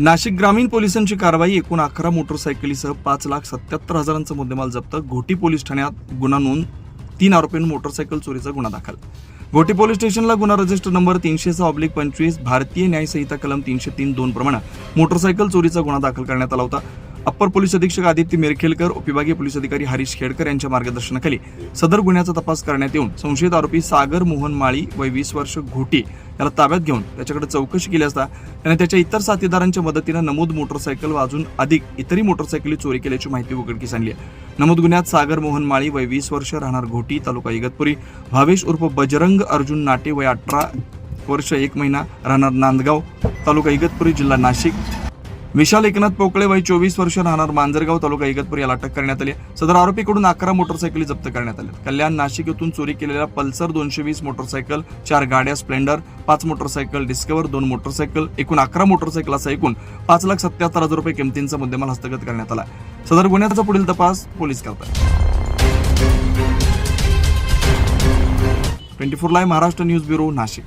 नाशिक ग्रामीण पोलिसांची कारवाई एकूण अकरा मोटरसायकलीसह पाच लाख सत्याहत्तर हजारांचा मुद्देमाल जप्त घोटी पोलीस ठाण्यात गुन्हा नोंद तीन आरोपींवर मोटरसायकल चोरीचा गुन्हा दाखल. घोटी पोलीस स्टेशनला गुन्हा रजिस्टर नंबर तीनशे सहा ऑब्लिक पंचवीस भारतीय न्यायसंहिता कलम तीनशे तीन दोन प्रमाणे मोटरसायकल चोरीचा गुन्हा दाखल करण्यात आला होता. अप्पर पोलीस अधीक्षक आदित्य मिरखेलकर उपविभागीय पोलीस अधिकारी हरीश खेडकर यांच्या मार्गदर्शनाखाली सदर गुन्ह्याचा तपास करण्यात येऊन संशयित आरोपी सागर मोहन माळी वय वीस वर्ष घोटी याला ताब्यात घेऊन त्याच्याकडे चौकशी केली असता त्याने त्याच्या इतर साथीदारांच्या मदतीनं नमूद मोटरसायकल वाजून अधिक इतरही मोटरसायकली चोरी केल्याची माहिती उघडकीस आणली आहे. नमूद गुन्ह्यात सागर मोहन माळी वय वीस वर्ष राहणार घोटी तालुका इगतपुरी भावेश उर्फ बजरंग अर्जुन नाटे वय अठरा वर्ष एक महिना राहणार नांदगाव तालुका इगतपुरी जिल्हा नाशिक. विशाल एकनाथ पोकळे वय चोवीस वर्ष राहणार मांजरगाव तालुका इगतपूर याला अटक करण्यात आली सदर आरोपीकडून अकरा मोटरसायकली जप्त करण्यात आल्या कल्याण नाशिक येथून चोरी केलेल्या पल्सर दोनशे वीस मोटरसायकल चार गाड्या स्प्लेंडर पाच मोटरसायकल डिस्कवर दोन मोटरसायकल एकूण अकरा मोटरसायकल असा एकूण पाच लाख सत्याहत्तर हजार रुपये किमतींचा मुद्देमाल हस्तगत करण्यात आला सदर गुन्ह्याचा पुढील तपास पोलीस करतात twenty four live Maharashtra news bureau Nashik.